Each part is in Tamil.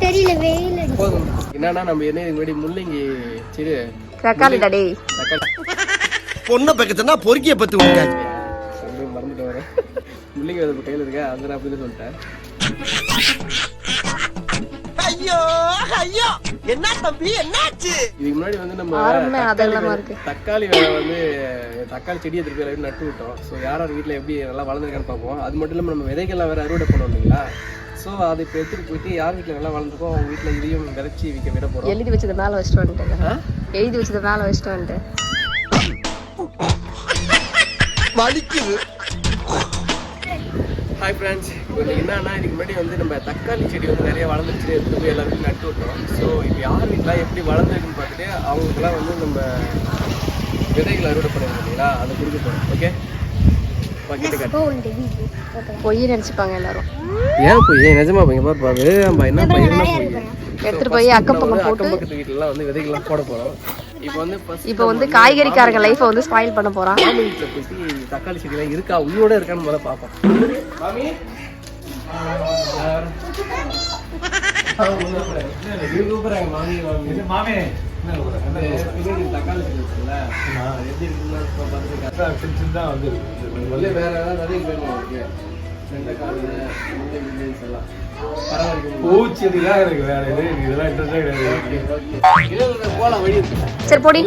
தெரியல வெயில் என்னன்னா நம்ம என்ன முன்னாடி முள்ளங்கி சரி தக்காளி தக்காளி. பொண்ணை பக்கத்துனா பொறுக்கிய பத்து மறந்துட்டு வரேன் முள்ளங்கி வந்து கையில் இருக்க? அந்த நான் அப்படின்னு சொல்லிட்டேன். ஐயோ ஐயோ. என்ன தம்பி என்னாச்சு? இதுக்கு முன்னாடி வந்து நம்ம ஆரம்பமே அதெல்லாமா இருக்கு. தக்காளி வேலை வந்து தக்காளி செடியை திருப்பி எல்லாரும் நட்டு விட்டோம். ஸோ யார் யார் வீட்டில் எப்படி நல்லா வளர்ந்துருக்கான்னு பார்ப்போம். அது மட்டும் இல்லாமல் நம்ம விதைகள்லாம் வேறு அறுவடை பண்ணோம் இல்லைங்களா? ஸோ அதை இப்போ எடுத்துகிட்டு போயிட்டு யார் வீட்டில் நல்லா வளர்ந்துருக்கோ அவங்க வீட்டில் இதையும் விதைச்சி விற்க விட போகிறோம் எழுதி வச்சது மேல வச்சுட்டு வந்துட்டேன் எழுதி வச்சது மேல வச்சுட்டு வந்துட்டேன். வலிக்குது. ஹாய் ஃப்ரெண்ட்ஸ் இப்போ என்னன்னா இதுக்கு முன்னாடி வந்து நம்ம தக்காளி செடி வந்து நிறைய வளர்ந்துச்சு எடுத்து போய் எல்லாருக்கும் நட்டு விட்டோம். ஸோ இப்போ யார் வீட்டில் எப்படி வளர்ந்துருக்குன்னு பார்த்துட்டு அவங்களுக்குலாம் வந்து நம்ம விதைகள் அறுவடை பண்ணுவோம் இல்லைங்களா? அதை கொடுக்க போகிறோம் ஓகே பொய் நினைச்சுப்பாங்க எல்லாரும். ஏன் போய்? நிஜமா போய்? பாரு என்ன பையனா போய்? எடுத்துட்டு போய் அக்கம் பக்கம் போட்டு பக்கத்து வீட்டுலலாம் வந்து விதைகள்லாம் போட போகிறோம் இப்போ வந்து இப்போ வந்து காய்கறிக்காரங்க லைஃபை வந்து ஸ்பாயில் பண்ண போறான். வீட்டில் தக்காளி செடிலாம் இருக்கா? உயிரோட இருக்கான்னு முதல்ல பார்ப்போம். பூச்செடிலாம் இருக்கு வேற எனக்கு இதெல்லாம் இன்ட்ரெஸ்டே கிடையாது சரி போடி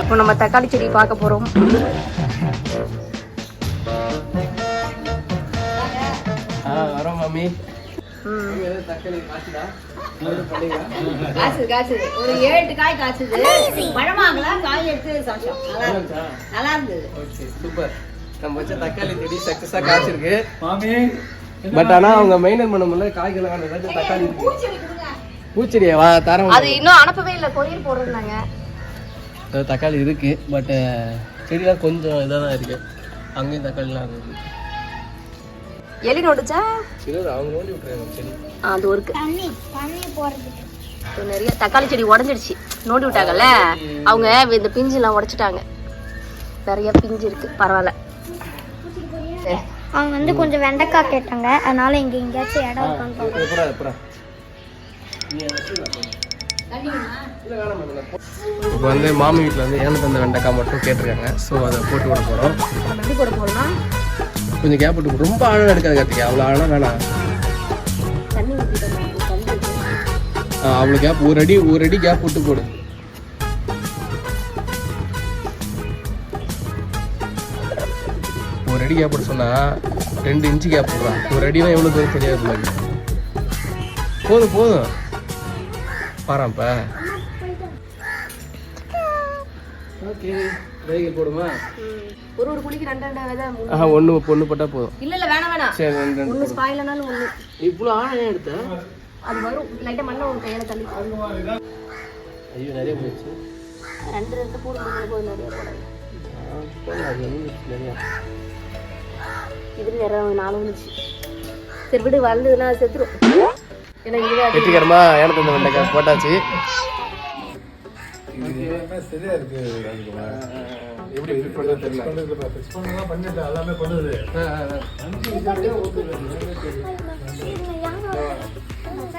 இப்போ நம்ம தக்காளி செடி பார்க்க போறோம். வரோம் மாமி ம். மாமி, ஏதாவது தக்காளி காசுடா பண்ணீங்க காய்ச்சது காய்ச்சது ஒரு ஏழு எட்டு காய் காய்ச்சது. பழமாங்கலாம் காய் எடுத்து சாப்பிட்டோம். நல்லா இருந்தது நல்லா இருந்தது. Okay super. நம்ம வச்ச தக்காளி செடி சக்ஸஸாக காய்ச்சிருக்கு. மாமி பட் ஆனா அவங்க மெயின்டைன் பண்ண முடியல ஏதாச்சும் தக்காளி இருக்கு பூச்செடியா? வா தரம் அது இன்னும் அனுப்பவே இல்லை கொரியர் போடுறாங்க தக்காளி இருக்கு பட் செடிலாம் கொஞ்சம் இதாக தான் இருக்கு. அங்கேயும் தக்காளிலாம் இருக்கு. எலி ஆ, அது இருக்கு தண்ணி தண்ணி போறதுக்கு இப்போ நிறைய தக்காளி செடி உடஞ்சிடுச்சு. நோண்டி விட்டாங்கல்ல? அவங்க இந்த பிஞ்சுலாம் உடைச்சிட்டாங்க. நிறைய பிஞ்சு இருக்கு. பரவாயில்ல. சரி. அவங்க வந்து கொஞ்சம் வெண்டைக்காய் கேட்டாங்க. அதனால இங்க எங்கேயாச்சும் இடம் இப்போ வந்து மாமி வீட்டில் வந்து ஏன தந்த வெண்டைக்காய் மட்டும் கேட்டிருக்காங்க. ஸோ அதை போட்டு விட போகிறோம் எப்படி போட போறோம்னா கொஞ்சம் கேப் விட்டு ரொம்ப ஆழம் எடுக்காது கார்த்திகா அவ்வளோ ஆழம் வேணாம். அவ்வளோ கேப் ஒரு அடி ஒரு அடி கேப் விட்டு போடு. ஒரு அடி கேப் போட சொன்னா ரெண்டு இன்ச்சு கேப் போடுறான் ஒரு அடினா எவ்வளோ தூரம் தெரியாது மாதிரி போதும் போதும். பாராப்ப ஓகே போடுமா. ஒரு ஒரு குழிக்கு ரெண்டு ரெண்டு விதை மூணு. ஆஹா ஒன்று பொண்ணு போட்டால் போதும். இல்ல இல்ல வேணாம் வேணாம். சரி ரெண்டு ரெண்டு ஒன்று ஸ்பாயிலனாலும் ஒன்று இவ்வளோ ஆழம் ஏன் எடுத்த? அது வரும். லைட்டாக மண்ணை ஒரு கையில தள்ளி ஐயோ நிறைய போயிடுச்சு. ரெண்டு ரெண்டு போடும் போது நிறைய போடாது இது நிறைய நாலு வந்துச்சு. சரி விடு வளர்ந்ததுன்னா செத்துரும். ஏன்னா அது வெற்றிகரமா ஏனத்து இந்த வெண்டைக்காய் போட்டாச்சு. சரியா இருக்கு அதுக்கு எப்படி ஃபிட் பண்ணுறது தெரியல. ஃபிக்ஸ் பண்ணலாம் பண்ணிட்டு எல்லாமே பண்ணுது.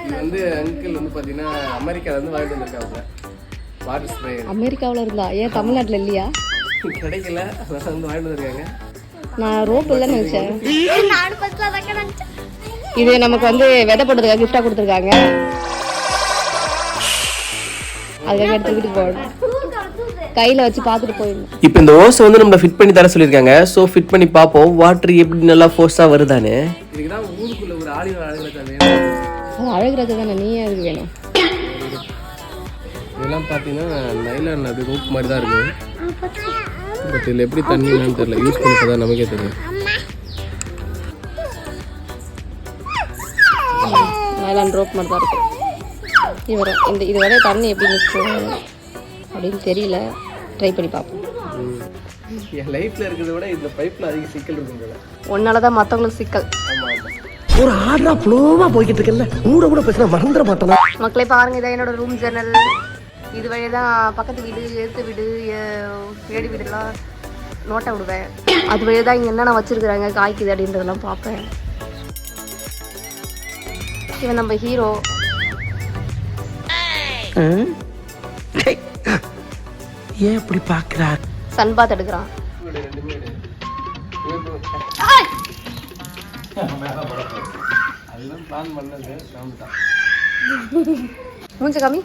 இது வந்து அங்கிள் வந்து பார்த்தீங்கன்னா அமெரிக்கால இருந்து வாங்கிட்டு வந்திருக்காங்க வாட்டர் ஸ்ப்ரே அமெரிக்காவில் இருந்தா? ஏன் தமிழ்நாட்டில் இல்லையா? கிடைக்கல. வந்து வாங்கிட்டு வந்திருக்காங்க. நான் ரோப் இல்லைன்னு நினைச்சேன். இது நமக்கு வந்து விதை போட்டதுக்காக கிஃப்டாக கொடுத்துருக்காங்க. அதுக்காக எடுத்துக்கிட்டு போகணும். கையில் வச்சு பார்த்துட்டு போயிடணும். இப்போ இந்த ஓஸ் வந்து நம்மள ஃபிட் பண்ணி தர சொல்லியிருக்காங்க. ஸோ ஃபிட் பண்ணி பார்ப்போம். வாட்டர் எப்படி நல்லா ஃபோர்ஸாக வருதானே இதுக்கு தான் ஊருக்குள்ள ஒரு அது அழகுறது தானே? நீ அதுக்கு வேணும்? இதெல்லாம் பார்த்தீங்கன்னா நைலான் அது ரூப் மாதிரி தான் இருக்குது பட் இதில் எப்படி தண்ணின்னு தெரியல. யூஸ் பண்ணி தான் நமக்கே தெரியும். நைலான் ரோப் மாதிரி தான் இருக்கும் இவர் இந்த இது வரை தண்ணி எப்படி நிற்கும் அப்படின்னு தெரியல. ட்ரை பண்ணி பார்ப்போம் என் லைஃப்பில் இருக்கிறத விட இந்த பைப்பில் அதிக சிக்கல் இருக்கும் போல ஒன்னால தான் மற்றவங்களுக்கு சிக்கல். ஒரு ஆர்டரா ஃப்ளோவா போய்கிட்டு இருக்கல கூட கூட பேசினா மறந்துட மாட்டேனா? மக்களே பாருங்க இதான் என்னோட ரூம் ஜன்னல் இது வழியாக தான் பக்கத்து வீடு எழுத்து வீடு ஏடி வீடுலாம் நோட்டை விடுவேன். அது வழியாக தான் இங்கே என்னென்ன வச்சுருக்குறாங்க காய்க்குது அப்படின்றதெல்லாம் பார்ப்பேன். இவன் நம்ம ஹீரோ ஏன் இப்படி பாக்குறா சன்பாத் எடுக்கிறான். மூஞ்ச காமி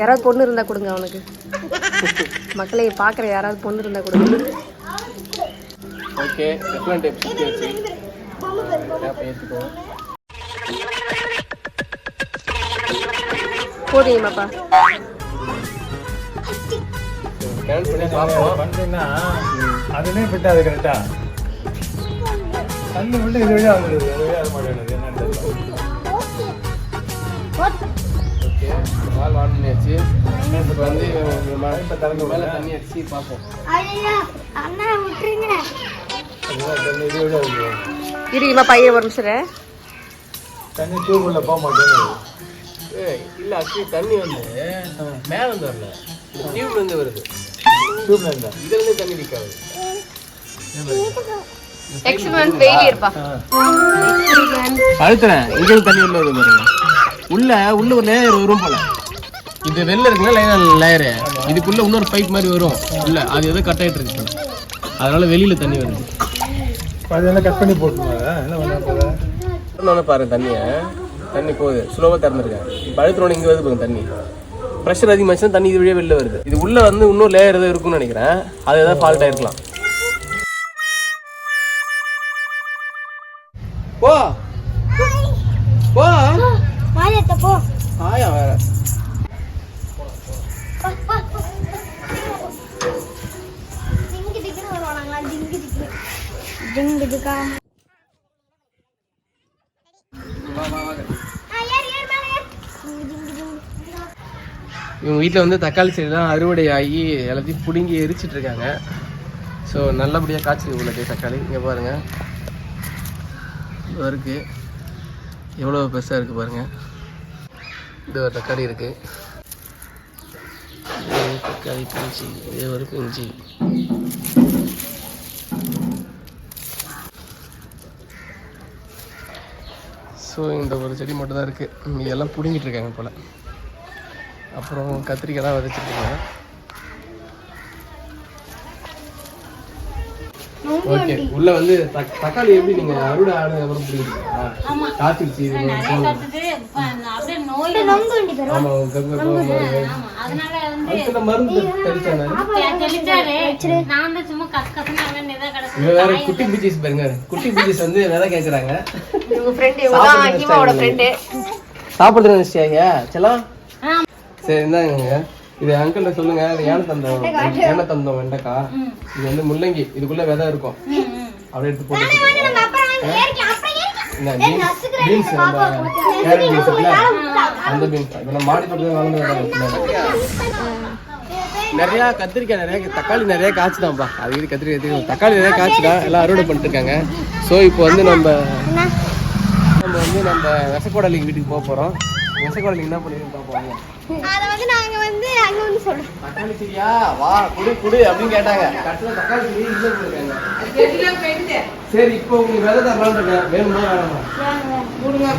யாராவது பொண்ணு இருந்தா கொடுங்க அவனுக்கு. மக்களை பார்க்குற யாராவது பொண்ணு இருந்தா கொடுங்க. ஓகே டைப் போதுமாப்பா ஸ்கேன் பண்ணி பார்ப்போம் பண்றீங்கன்னா அதுலயும் ஃபிட் ஆகுது கரெக்டா தண்ணி மட்டும் இது வழியா ஆகுது அது வழியா ஆக மாட்டேங்குது என்னன்னு தெரியல. ஓகே வால் ஆன் பண்ணியாச்சு இப்போ வந்து இப்போ திறந்து மேலே தண்ணி அடிச்சு பார்ப்போம் ஐயா அண்ணா விட்டுருங்க. இது ஆகுது பையன் ஒரு நிமிஷம். தண்ணி டியூப் உள்ள போக மாட்டேங்குது. ஏய் இல்லை ஆக்சுவலி தண்ணி வந்து மேலே இருந்து வரல. டியூப்ல இருந்து வருது. டியூப்ல இருந்தா இதுல இருந்து தண்ணி எக்ஸ்பெரிமெண்ட் அழுத்துறேன். தண்ணி உள்ள வருது பாருங்க. உள்ள உள்ள ஒரு லேயர் வரும் போல. இது வெளில இருக்குல்ல லைனர் லேயரு இதுக்குள்ள இன்னொரு பைப் மாதிரி வரும். உள்ள அது ஏதோ கட் ஆயிட்டு இருக்கு. அதனால வெளியில தண்ணி வருது. அதெல்லாம் கட் பண்ணி போட்டுருவாங்க. பாருங்க தண்ணியை. தண்ணி போகுது. ஸ்லோவாக திறந்துருக்கேன். இப்போ அழுத்தினோட இங்கே வருது பாருங்க தண்ணி. ப்ரெஷர் அதிகமாச்சுன்னா தண்ணி இது வழியாக வெளில வருது. இது உள்ள வந்து இன்னொரு லேயர் ஏதோ இருக்கும்னு நினைக்கிறேன். அது ஏதாவது ஃபால்ட் ஆயிருக்கலாம். போ. போ. போ. ஆயா வேற. ஜிங்கு திக்குன்னு வருவானாங்களா ஜிங்கு திக்கு ஜிங்கு திக்கா இவங்க வீட்டில் வந்து தக்காளி செடிலாம் அறுவடை ஆகி எல்லாத்தையும் பிடுங்கி எரிச்சிட்டு இருக்காங்க ஸோ நல்லபடியாக காய்ச்சி உள்ளது தக்காளி. இங்கே பாருங்கள் இது இருக்குது எவ்வளோ பெருசாக இருக்குது பாருங்கள் இது ஒரு தக்காளி இருக்குது தக்காளி பிஞ்சி இது ஒரு பிஞ்சி. ஸோ இந்த ஒரு செடி மட்டும் தான் இருக்குது எல்லாம் பிடுங்கிட்டு இருக்காங்க போல். அப்புறம் கத்திரிக்காய்லாம் விதைச்சிருக்கீங்க ஓகே உள்ள வந்து தக்- தக்காளி எப்படி நீங்க அறுவடை ஆடு அப்புறம் கிடக்கு. இவன் வேற குட்டி பீச்சஸ் பாருங்க. குட்டி பீச்சஸ் வந்து ஹீமாவோட ஃப்ரெண்டு சாப்பிடுறது நினைச்சியாங்க செல்லாம்? சரி இந்தாங்க. இது அங்கிள் சொல்லுங்க. இது ஏன தந்தம்? ஏன தந்தம் வெண்டைக்காய் இது வந்து முள்ளங்கி. இதுக்குள்ள விதை இருக்கும். அப்படியே எடுத்து போட்டு பீன்ஸ் நம்ம கேரட் பீன்ஸ் இருக்குல்ல அந்த பீன்ஸ் இப்போ நம்ம மாடி தோட்டத்தில் வளர்ந்து நிறைய கத்திரிக்காய் நிறைய தக்காளி நிறைய காய்ச்சுதான்ப்பா. அது இது கத்திரிக்காய் கத்திரிக்காய்? தக்காளி நிறைய காய்ச்சுதான் எல்லாம் அறுவடை பண்ணிட்டு இருக்காங்க. ஸோ இப்போ வந்து நம்ம நம்ம வந்து நம்ம விசக்கோடலிங்க வீட்டுக்கு போக போகிறோம் விசக்கோடலிங்க என்ன பண்ணிருக்கோம் பார்ப்போம் அதை வந்து நாங்க வந்து அங்க வந்து சொல்றோம் தக்காளி செடியா? வா குடு குடு அப்படின்னு கேட்டாங்க. கடைசியில் தக்காளி செடி இல்லை இருக்காங்க சரி இப்போ உங்களுக்கு விதை தரலான்னு இருக்கேன். வேணுமா வேணாமா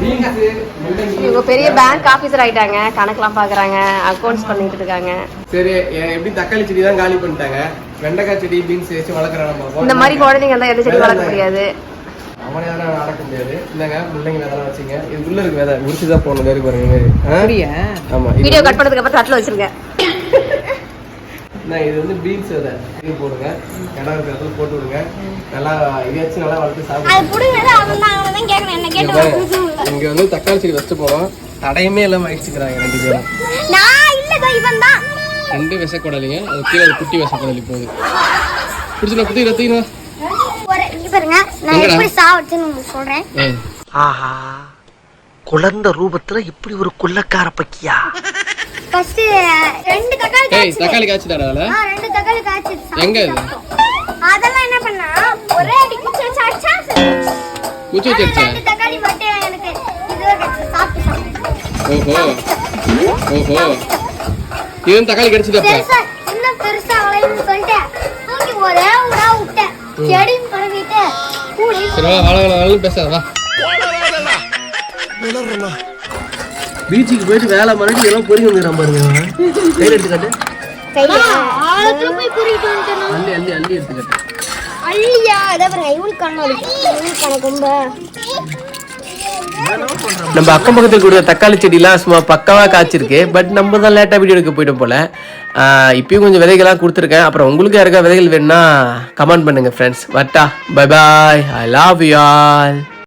பீன்ஸ் முள்ளங்கி. இவங்க பெரிய பேங்க் ஆஃபீஸர் ஆயிட்டாங்க. கணக்கெல்லாம் பார்க்குறாங்க அக்கௌண்ட்ஸ் பண்ணிட்டு இருக்காங்க. சரி எப்படி தக்காளி செடி தான் காலி பண்ணிட்டாங்க? வெண்டைக்காய் செடி பீன்ஸ் வச்சு வளர்க்குறாங்க இந்த மாதிரி குழந்தைங்க தான் எந்த செடி வளர்க்க முடியாது. தான் நடக்க முடியாது. இந்தாங்க முள்ளங்கி விதெல்லாம் வச்சுங்க. இது உள்ள இருக்கு விதை உரிச்சு தான் போகணும் இருக்கு பாருங்க ஆ? ஆமா வீடியோ கட் பண்ணதுக்கு அப்புறம் தட்டில் வச்சிருங்க. நான் இது வந்து பீன்ஸ் விதை. இது போடுங்க. இடம் இருக்கிற இடத்துல போட்டு விடுங்க. நல்லா இதையாச்சும் நல்லா வளர்த்து சாப்பிடுங்க. இங்க கேட்டு வந்து தக்காளி செடி வச்சுட்டு போனோம். தடையுமே இல்லாம அழிச்சுக்கிறாங்க ரெண்டு பேரும். ரெண்டு விசக்கொடலிங்க அது கீழே குட்டி விசக்கொடலி போகுது பிடிச்சினா குத்தி ரத்தினா நான்? எப்படி உங்களுக்கு சொல்றேன். ஆஹா குழந்தை ரூபத்துல இப்படி ஒரு குள்ளக்கார பக்கியா? ஃபர்ஸ்ட் ரெண்டு தக்காளி ஏய் காய்ச்சி தக்காளி காய்ச்சிட்டாடா ஆ ரெண்டு தக்காளி காய்ச்சி எங்க இது? அதெல்லாம் என்ன பண்ணா ஒரே அடி குச்சி வச்சு அடிச்சா குச்சி வச்சிருச்சா ரெண்டு தக்காளி மட்டும் எனக்கு இது கிடைச்சு சாப்பிட்டு சாப்பிட்டு ஓஹோ. ஓஹோ. இது தக்காளி கிடைச்சிட்டப்ப பெருசா இன்னும் பெருசா வளையும்னு சொல்லிட்டு தூக்கி ஒரே விடா விட்டேன். செடியும் பரவிட்டு கூடையும் சரி வா வாழ வாழ பேசாத வா. பீச்சுக்கு போயிட்டு வேலை பண்ணிட்டு எல்லாம் பொறி வந்துடுறான் பாருங்க. கையில எடுத்துக்காட்டு. அள்ளி அள்ளி அள்ளி எடுத்துக்காட்டு. அள்ளியா? இதை பாருங்க இவனுக்கு கண்ணு இவனுக்கு கணக்கு ரொம்ப. நம்ம அக்கம் பக்கத்தில் கூட தக்காளி செடிலாம் சும்மா பக்காவாக காய்ச்சிருக்கு. பட் நம்ம தான் லேட்டாக வீடியோ எடுக்க போயிட்டோம் போல். இப்பயும் கொஞ்சம் விதைகள்லாம் கொடுத்துருக்கேன். அப்புறம் உங்களுக்கு யாருக்கா விதைகள் வேணும்னா கமெண்ட் பண்ணுங்க friends வட்டா bye bye I love you all